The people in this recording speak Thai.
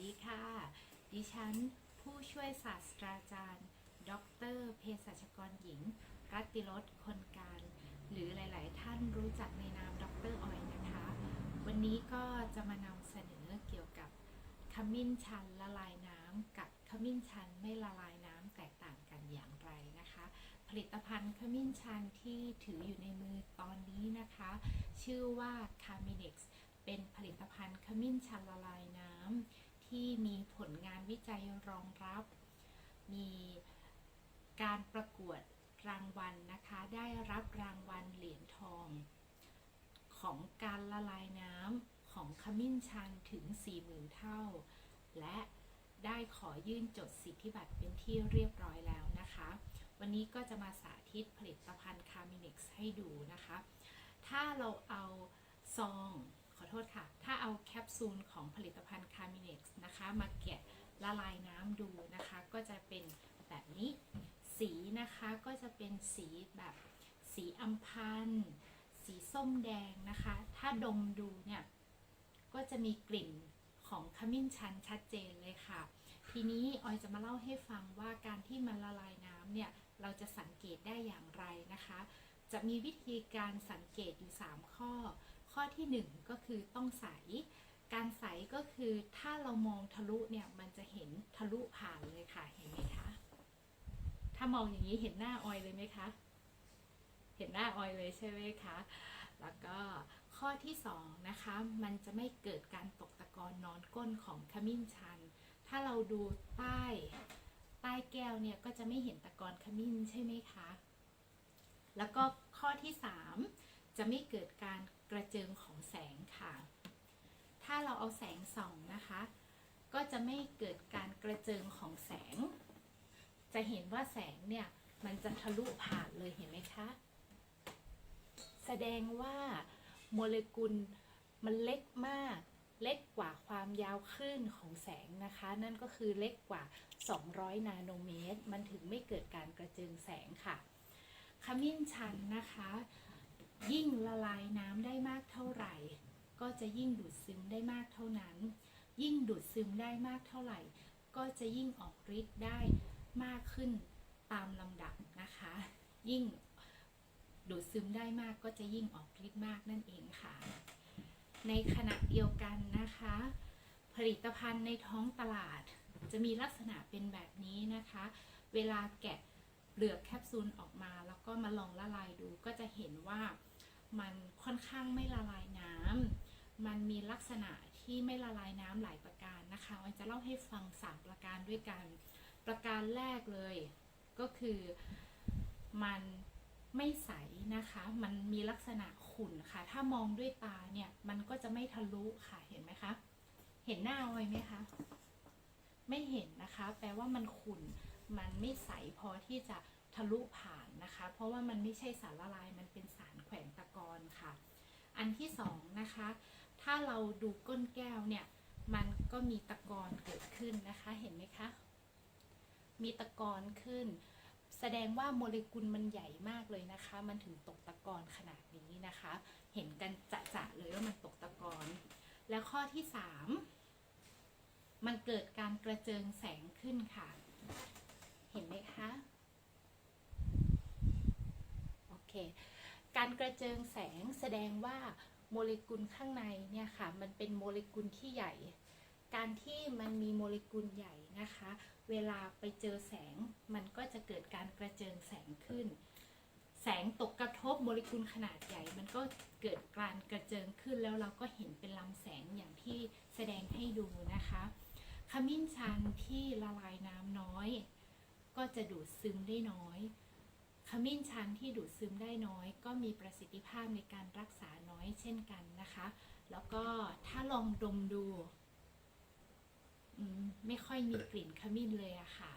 ดีค่ะ ดิฉัน ผู้ช่วยศาสตราจารย์ ดรเภสัชกรหญิง รัติรสคนการ หรือหลาย ๆ ท่านรู้จักในนามดรออยนะคะ วันนี้ก็จะมานำเสนอเกี่ยวกับขมิ้นชันละลายน้ำกับขมิ้นชันไม่ละลายน้ำแตกต่างกันอย่างไรนะคะ ผลิตภัณฑ์ขมิ้นชันที่ถืออยู่ในมือตอนนี้นะคะ ชื่อว่า c a m i n e x เป็นผลิตภัณฑ์ขมิ้นชันละลายน้ำ ที่มีผลงานวิจัยรองรับ มีการประกวดรางวัลนะคะ ได้รับรางวัลเหรียญทอง ของการละลายน้ำของขมิ้นชันถึง 40,000 เท่า และได้ขอยื่นจดสิทธิบัตรเป็นที่เรียบร้อยแล้วนะคะ วันนี้ก็จะมาสาธิตผลิตภัณฑ์คามิเน็กซ์ให้ดูนะคะ ถ้าเราเอาซอง ขอโทษค่ะ ถ้าเอาแคปซูลของผลิตภัณฑ์คา น็กซ์นะคะ มาแกะละลายน้ำดูนะคะ ก็จะเป็นแบบนี้ สีนะคะก็จะเป็นสีแบบสีอัมพันธ์สีส้มแดงนะคะ ถ้าดมดูเนี่ย ก็จะมีกลิ่นของขมิ้นชันชัดเจนเลยค่ะ ทีนี้ออยจะมาเล่าให้ฟังว่าการที่มันละลายน้ำเนี่ย เราจะสังเกตได้อย่างไรนะคะ จะมีวิธีการสังเกตอยู่ 3 ข้อ ข้อทีหนึ่1 ก็คือต้องใส การใสก็คือถ้าเรามองทะลุเนี่ยมันจะเห็นทะลุผ่านเลยค่ะเห็นไหมคะ ถ้ามองอย่างนี้เห็นหน้าออยเลยไหมคะ เห็นหน้าออยเลยใช่ไหมคะ แล้วก็ข้อที่สองนะคะมันจะไม่เกิดการตกตะกอนนอนก้นของขมิ้นชัน ถ้าเราดูใต้ใต้แก้วเนี่ยก็จะไม่เห็นตะกอนขมิ้นใช่ไหมคะ แล้วก็ข้อที่สามจะไม่เกิดการกระเจิงของแสงค่ะ ถ้าเราเอาแสงส่องนะคะ ก็จะไม่เกิดการกระเจิงของแสง จะเห็นว่าแสงเนี่ยมันจะทะลุผ่านเลยเห็นไหมคะ แสดงว่าโมเลกุลมันเล็กมาก เล็กกว่าความยาวคลื่นของแสงนะคะ นั่นก็คือเล็กกว่า 200 นาโนเมตร มันถึงไม่เกิดการกระเจิงแสงค่ะ ขมิ้นชันนะคะ ยิ่งละลายน้ำได้มากเท่าไหร่ ก็จะยิ่งดูดซึมได้มากเท่านั้น ยิ่งดูดซึมได้มากเท่าไหร่ ก็จะยิ่งออกฤทธิ์ได้มากขึ้นตามลำดับนะคะ ยิ่งดูดซึมได้มากก็จะยิ่งออกฤทธิ์มากนั่นเองค่ะ ในขณะเดียวกันนะคะ ผลิตภัณฑ์ในท้องตลาด จะมีลักษณะเป็นแบบนี้นะคะ เวลาแกะเปลือกแคปซูลออกมา แล้วก็มาลองละลายดูก็จะเห็นว่ามันค่อนข้างไม่ละลายน้ำ มันมีลักษณะที่ไม่ละลายน้ำหลายประการนะคะวันจะเล่าให้ฟังสามประการด้วยกัน ประการแรกเลย ก็คือมันไม่ใสนะคะ มันมีลักษณะขุ่นค่ะ ถ้ามองด้วยตาเนี่ย มันก็จะไม่ทะลุค่ะ เห็นไหมคะ เห็นหน้าไว้ไหมคะ ไม่เห็นนะคะ แปลว่ามันขุ่น มันไม่ใสพอที่จะทะลุผ่านนะคะ เพราะว่ามันไม่ใช่สารละลาย มันเป็นสารแขวนตะกอนค่ะ อันที่สองนะคะ ถ้าเราดูก้นแก้วเนี่ยมันก็มีตะกอนเกิดขึ้นนะคะเห็นไหมคะ มีตะกอนขึ้น แสดงว่าโมเลกุลมันใหญ่มากเลยนะคะ มันถึงตกตะกอนขนาดนี้นะคะ เห็นกันจะๆเลยว่ามันตกตะกอน แล้วข้อที่สามมันเกิดการกระเจิงแสงขึ้นค่ะ เห็นไหมคะ โอเค การกระเจิงแสงแสดงว่า โมเลกุลข้างในเนี่ยค่ะ มันเป็นโมเลกุลที่ใหญ่ การที่มันมีโมเลกุลใหญ่นะคะ เวลาไปเจอแสง มันก็จะเกิดการกระเจิงแสงขึ้น แสงตกกระทบโมเลกุลขนาดใหญ่ มันก็เกิดการกระเจิงขึ้นแล้วเราก็เห็นเป็นลำแสงอย่างที่แสดงให้ดูนะคะขมิ้นชันที่ละลายน้ำน้อย ก็จะดูดซึมได้น้อย มิ้นชันที่ดูดซึมได้น้อย ก็มีประสิทธิภาพในการรักษาน้อยเช่นกันนะคะ แล้วก็ถ้าลองดมดู ไม่ค่อยมีกลิ่นขมิ้นเลยอะค่ะ